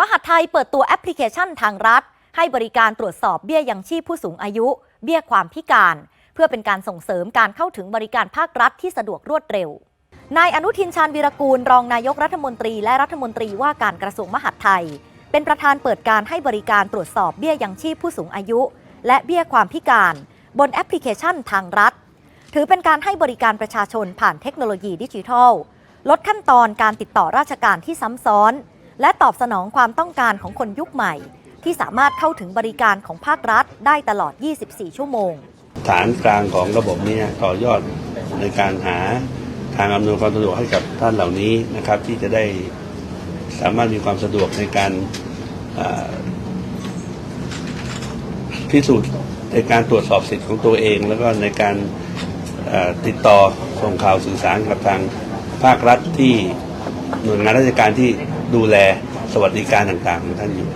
มหาดไทยเปิดตัวแอปพลิเคชันทางรัฐ ให้บริการตรวจสอบเบี้ยยังชีพผู้สูงอายุ เบี้ยความพิการ เพื่อเป็นการส่งเสริมการเข้าถึงบริการภาครัฐที่สะดวกรวดเร็วนายอนุทินชาญวีรกูล รองนายกรัฐมนตรีและรัฐมนตรีว่าการกระทรวงมหาดไทย เป็นประธานเปิดการให้บริการตรวจสอบเบี้ยยังชีพผู้สูงอายุ และเบี้ยความพิการ บนแอปพลิเคชันทางรัฐ ถือเป็นการให้บริการประชาชนผ่านเทคโนโลยีดิจิทัล ลดขั้นตอนการติดต่อราชการที่ซ้ำซ้อน และตอบสนองความต้องการของคนยุคใหม่ ที่สามารถเข้าถึงบริการของภาครัฐได้ตลอด 24 ชั่วโมง ฐานกลางของระบบนี้ต่อยอดในการหาทางอำนวยความสะดวกให้กับท่านเหล่านี้นะครับที่จะได้สามารถมีความสะดวกในการพิสูจน์ในการตรวจสอบสิทธิ์ของตัวเอง แล้วก็ในการติดต่อส่งข่าวสื่อสารกับทางภาครัฐที่ หน่วยงานราชการที่ดูแลสวัสดิการต่างๆของท่านอยู่